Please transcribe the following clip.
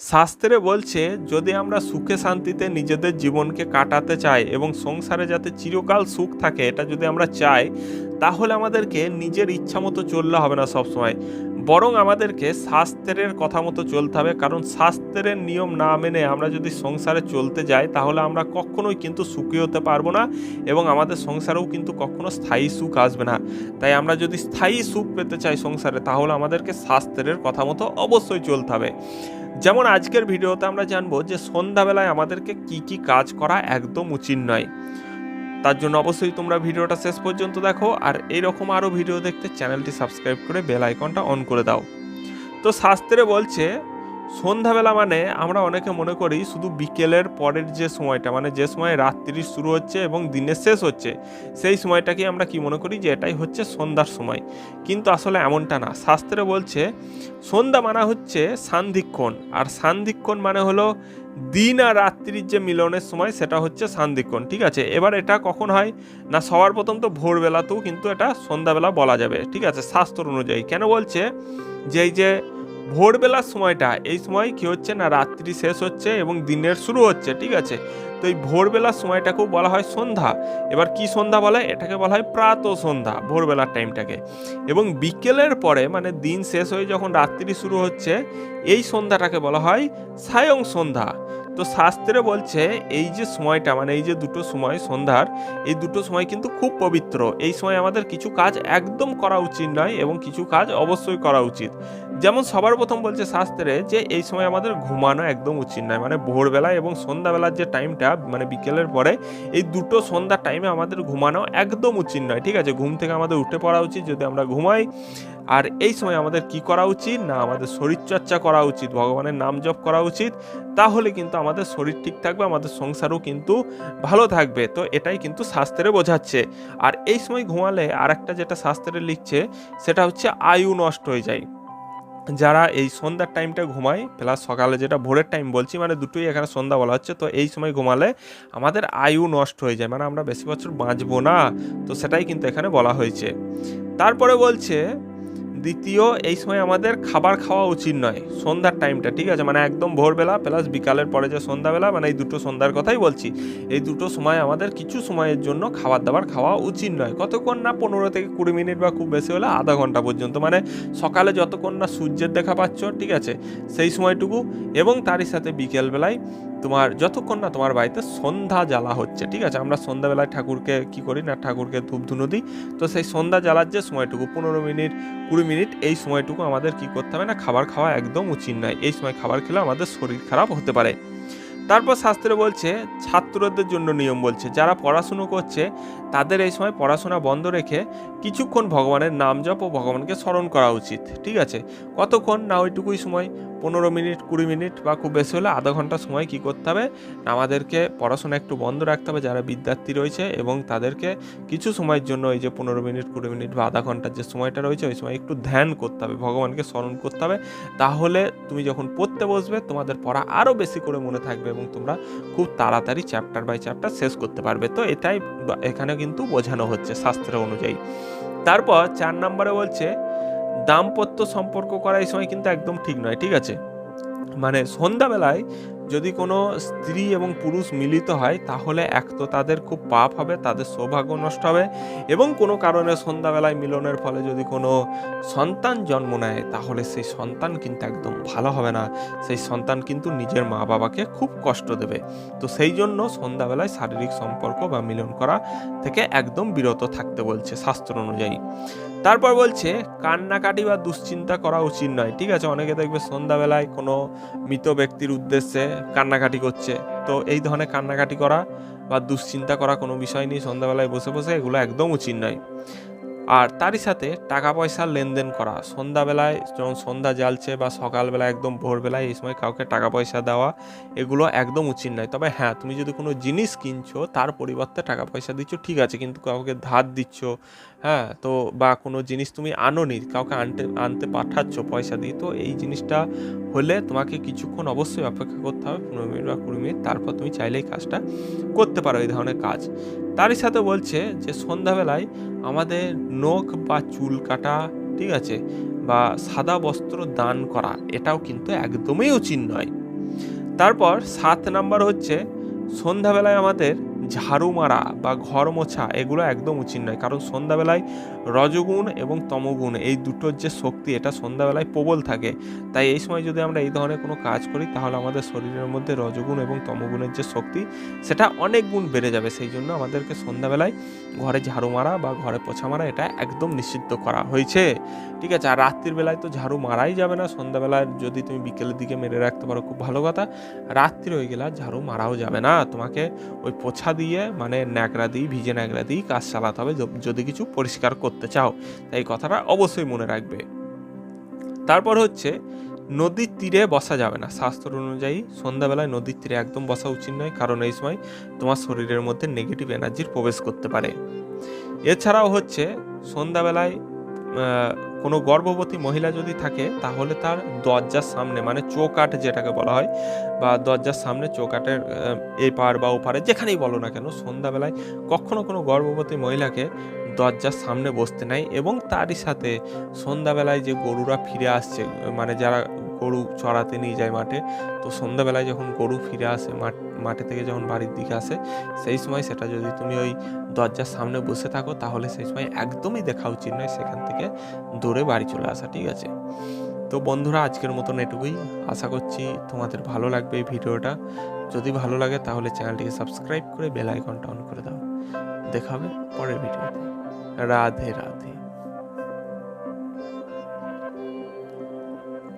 শাস্ত্রে বলছে, যদি আমরা সুখে শান্তিতে নিজেদের জীবনকে কাটাতে চাই এবং সংসারে যাতে চিরকাল সুখ থাকে, এটা যদি আমরা চাই, তাহলে আমাদেরকে নিজের ইচ্ছা মতো চললে হবে না সবসময়। বরং আমাদেরকে শাস্ত্রের কথা মতো চলতে হবে। কারণ শাস্ত্রের নিয়ম না মেনে আমরা যদি সংসারে চলতে যাই, তাহলে আমরা কখনোই কিন্তু সুখী হতে পারব না এবং আমাদের সংসারেও কিন্তু কখনো স্থায়ী সুখ আসবে না। তাই আমরা যদি স্থায়ী সুখ পেতে চাই সংসারে, তাহলে আমাদেরকে শাস্ত্রের কথা মতো অবশ্যই চলতে হবে। যেমন আজকের ভিডিওতে আমরা জানব যে সন্ধ্যাবেলায় আমাদেরকে কি কি কাজ করা একদম উচিত নয়। তার জন্য অবশ্যই তোমরা ভিডিওটা শেষ পর্যন্ত দেখো আর এইরকম আরও ভিডিও দেখতে চ্যানেলটি সাবস্ক্রাইব করে বেল আইকনটা অন করে দাও। তো শাস্ত্রে বলছে সন্ধ্যাবেলা মানে আমরা অনেকে মনে করি শুধু বিকেলের পরের যে সময়টা মানে যে সময় রাত্রি শুরু হচ্ছে এবং দিনের শেষ হচ্ছে, সেই সময়টাকে আমরা কি মনে করি যে এটাই হচ্ছে সন্ধ্যার সময়। কিন্তু আসলে এমনটা না। শাস্ত্রে বলছে, সন্ধ্যা মানা হচ্ছে সান্ধিক্ষণ, আর সান্ধিক্ষণ মানে হলো দিন আর রাত্রির যে মিলনের সময়, সেটা হচ্ছে সান্ধিক্ষণ, ঠিক আছে? এবার এটা কখন হয়? না, সবার প্রথম তো ভোরবেলাতেও কিন্তু এটা সন্ধ্যাবেলা বলা যাবে, ঠিক আছে? শাস্ত্র অনুযায়ী। কেন বলছে? যে এই যে ভোরবেলার সময়টা, এই সময় কি হচ্ছে না, রাত্রি শেষ হচ্ছে এবং দিনের শুরু হচ্ছে, ঠিক আছে? তো এই ভোরবেলার সময়টাকেও বলা হয় সন্ধ্যা। এবার কি সন্ধ্যা বলে? এটাকে বলা হয় প্রাত সন্ধ্যা, ভোরবেলার টাইমটাকে। এবং বিকেলের পরে মানে দিন শেষ হয়ে যখন রাত্রি শুরু হচ্ছে, এই সন্ধ্যাটাকে বলা হয় সায়ং সন্ধ্যা। তো শাস্ত্রে বলছে এই যে সময়টা মানে এই যে দুটো সময় সন্ধ্যার, এই দুটো সময় কিন্তু খুব পবিত্র। এই সময় আমাদের কিছু কাজ একদম করা উচিত নয় এবং কিছু কাজ অবশ্যই করা উচিত। যেমন সবার প্রথম বলছে শাস্ত্রে যে এই সময় আমাদের ঘুমানো একদম উচিত নয়। মানে ভোরবেলা এবং সন্ধ্যাবেলার যে টাইমটা মানে বিকেলের পরে, এই দুটো সন্ধ্যার টাইমে আমাদের ঘুমানো একদম উচিত নয়। ঠিক আছে? ঘুম থেকে আমাদের উঠে পড়া উচিত। যদি আমরা ঘুমাই আর এই সময় আমাদের কি করা উচিত? না, আমাদের শরীরচর্চা করা উচিত, ভগবানের নাম জপ করা উচিত। তাহলে কিন্তু আমাদের শরীর ঠিক থাকবে, আমাদের সংসারও কিন্তু ভালো থাকবে। তো এটাই কিন্তু শাস্ত্রে বোঝাচ্ছে। আর এই সময় ঘুমালে আর একটা যেটা শাস্ত্রে লিখছে, সেটা হচ্ছে আয়ু নষ্ট হয়ে যায়। যারা এই সন্ধ্যার টাইমটা ঘুমায় প্লাস সকালে যেটা ভোরের টাইম বলছি মানে দুটোই এখানে সন্ধ্যা বলা হচ্ছে, তো এই সময় ঘুমালে আমাদের আয়ু নষ্ট হয়ে যায়। মানে আমরা বেশি বছর বাঁচবো না, তো সেটাই কিন্তু এখানে বলা হয়েছে। তারপরে বলছে দ্বিতীয়, এই সময় আমাদের খাবার খাওয়া উচিত নয়, সন্ধ্যার টাইমটা ঠিক আছে? মানে একদম ভোরবেলা প্লাস বিকালের পরে যে সন্ধ্যাবেলা মানে এই দুটো সন্ধ্যার কথাই বলছি। এই দুটো সময় আমাদের কিছু সময়ের জন্য খাবার দাবার খাওয়া উচিত নয়। কতক্ষণ না পনেরো থেকে কুড়ি মিনিট বা খুব বেশি হলে আধা ঘণ্টা পর্যন্ত মানে সকালে যতক্ষণ না সূর্যের দেখা পাচ্ছ, ঠিক আছে? সেই সময়টুকু, এবং তারই সাথে বিকেলবেলায় তোমার যতক্ষণ না তোমার বাড়িতে সন্ধ্যা জ্বালা হচ্ছে, ঠিক আছে? আমরা সন্ধ্যাবেলায় ঠাকুরকে কি করি না, ঠাকুরকে ধূপ ধুনো দিই। তো সেই সন্ধ্যা জ্বালার যে সময়টুকু, পনেরো মিনিট, কুড়ি মিনিট, এই সময়টুকু আমাদের কি করতে হবে না, খাবার খাওয়া একদম উচিত নয়। এই সময় খাবার খেলে আমাদের শরীর খারাপ হতে পারে। তারপর শাস্ত্রে বলছে, ছাত্রদের জন্য নিয়ম বলছে, যারা পড়াশুনো করছে, তাদের এই সময় পড়াশোনা বন্ধ রেখে কিছুক্ষণ ভগবানের নাম জপ ও ভগবানকে স্মরণ করা উচিত, ঠিক আছে? কতক্ষণ না ওইটুকুই সময়? পনেরো মিনিট, কুড়ি মিনিট বা খুব বেশি হলে আধা ঘণ্টা সময় কি করতে হবে? আমাদেরকে পড়াশোনা একটু বন্ধ রাখতে হবে যারা বিদ্যার্থী রয়েছে এবং তাদেরকে কিছু সময়ের জন্য এই যে পনেরো মিনিট, কুড়ি মিনিট বা আধা ঘণ্টার যে সময়টা রয়েছে ওই সময় একটু ধ্যান করতে হবে, ভগবানকে স্মরণ করতে হবে। তাহলে তুমি যখন পড়তে বসবে তোমাদের পড়া আরও বেশি করে মনে থাকবে এবং তোমরা খুব তাড়াতাড়ি চ্যাপ্টার বাই চ্যাপ্টার শেষ করতে পারবে। তো এটাই এখানে কিন্তু বোঝানো হচ্ছে শাস্ত্র অনুযায়ী। তারপর চার নম্বরে বলছে দাম্পত্য সম্পর্ক করা এই সময় কিন্তু একদম ঠিক নয়, ঠিক আছে? মানে সন্ধ্যাবেলায় যদি কোনো স্ত্রী এবং পুরুষ মিলিত হয়, তাহলে এক তো তাদের খুব পাপ হবে, তাদের সৌভাগ্য নষ্ট হবে এবং কোনো কারণে সন্ধ্যাবেলায় মিলনের ফলে যদি কোনো সন্তান জন্ম নেয়, তাহলে সেই সন্তান কিন্তু একদম ভালো হবে না। সেই সন্তান কিন্তু নিজের মা বাবাকে খুব কষ্ট দেবে। তো সেই জন্য সন্ধ্যাবেলায় শারীরিক সম্পর্ক বা মিলন করা থেকে একদম বিরত থাকতে বলছে শাস্ত্র অনুযায়ী। তারপর বলছে, কান্নাকাটি বা দুশ্চিন্তা করা উচিত নয়। ঠিক আছে, অনেকে দেখবে সন্ধ্যাবেলায় কোনো মৃত ব্যক্তির উদ্দেশ্যে কান্নাকাটি করছে। তো এই ধরনের কান্নাকাটি করা বা দুশ্চিন্তা করা কোনো বিষয় নেই সন্ধ্যাবেলায় বসে বসে, এগুলো একদম উচিত নয়। আর তারই সাথে টাকা পয়সার লেনদেন করা। সন্ধ্যাবেলায় যখন সন্ধ্যা জ্বালছে বা সকালবেলা একদম ভোরবেলায় এই সময় কাউকে টাকা পয়সা দেওয়া, এগুলো একদম উচিত নয়। তবে হ্যাঁ তুমি যদি কোনো জিনিস কিনছো, তার পরিবর্তে টাকা পয়সা দিচ্ছ, ঠিক আছে। কিন্তু কাউকে ধার দিচ্ছ হ্যাঁ তো বা কোনো জিনিস তুমি আনোনি, কাউকে আনতে আনতে পাঠাচ্ছ পয়সা দিয়ে, তো এই জিনিসটা হলে তোমাকে কিছুক্ষণ অবশ্যই অপেক্ষা করতে হবে, পনেরো মিনিট বা কুড়ি মিনিট। তারপর তুমি চাইলেই কাজটা করতে পারো, এই ধরনের কাজ। তারই সাথে বলছে যে সন্ধ্যাবেলায় আমাদের নখ বা চুল কাটা, ঠিক আছে, বা সাদা বস্ত্র দান করা, এটাও কিন্তু একদমই উচিত নয়। তারপর সাত নাম্বার হচ্ছে, সন্ধ্যাবেলায় আমাদের ঝাড়ু মারা বা ঘর মোছা এগুলো একদম উচিত নয়। কারণ সন্ধ্যাবেলায় রজগুণ এবং তমগুণ এই দুটোর যে শক্তি, এটা সন্ধ্যাবেলায় প্রবল থাকে। তাই এই সময় যদি আমরা এই ধরনের কোনো কাজ করি, তাহলে আমাদের শরীরের মধ্যে রজগুণ এবং তমগুণের যে শক্তি, সেটা অনেক গুণ বেড়ে যাবে। সেই জন্য আমাদেরকে সন্ধ্যাবেলায় ঘরে ঝাড়ু মারা বা ঘরে পোছা মারা এটা একদম নিষিদ্ধ করা হয়েছে। ঠিক আছে, আর রাত্রির বেলায় তো ঝাড়ু মারাই যাবে না। সন্ধ্যাবেলায় যদি তুমি বিকেলের দিকে মেরে রাখতে পারো, খুব ভালো কথা। রাত্রি হয়ে গেলে ঝাড়ু মারাও যাবে না। তোমাকে ওই পোছা দিয়ে মানে ন্যাকড়া দিয়ে, ভিজে ন্যাকড়া দিয়ে কাজ চালাতে হবে যদি কিছু পরিষ্কার করতে চাও। তাই কথাটা অবশ্যই মনে রাখবে। তারপর হচ্ছে, নদীর তীরে বসা যাবে না। শাস্ত্র অনুযায়ী সন্ধ্যাবেলায় নদীর তীরে একদম বসা উচিত নয়, কারণ এই সময় তোমার শরীরের মধ্যে নেগেটিভ এনার্জির প্রবেশ করতে পারে। এছাড়াও হচ্ছে, সন্ধ্যাবেলায় কোনো গর্ভবতী মহিলা যদি থাকে তাহলে তার দরজার সামনে মানে চৌকাঠ যেটাকে বলা হয় বা দরজার সামনে চৌকাঠের আহ, এই পার বা ওপারে যেখানেই বলো না কেন সন্ধ্যাবেলায় কখনো কোনো গর্ভবতী মহিলাকে দরজার সামনে বসতে নাই এবং তারই সাথে সন্ধ্যাবেলায় যে গরুরা ফিরে আসছে মানে যারা গরু চড়াতে নিয়ে যায় মাঠে তো সন্ধ্যাবেলায় যখন গরু ফিরে আসে মাঠ মাঠে থেকে যখন বাড়ির দিকে আসে, সেই সময় সেটা যদি তুমি ওই দরজার সামনে বসে থাকো, তাহলে সেই সময় একদমই দেখা উচিত নয় সেখান থেকে দৌড়ে বাড়ি চলে আসা, ঠিক আছে? তো বন্ধুরা, আজকের মতন এটুকুই। আশা করছি তোমাদের ভালো লাগবে এই ভিডিওটা। যদি ভালো লাগে, তাহলে চ্যানেলটিকে সাবস্ক্রাইব করে বেল আইকনটা অন করে দাও। দেখা হবে পরের ভিডিওতে। রাধে রাধে।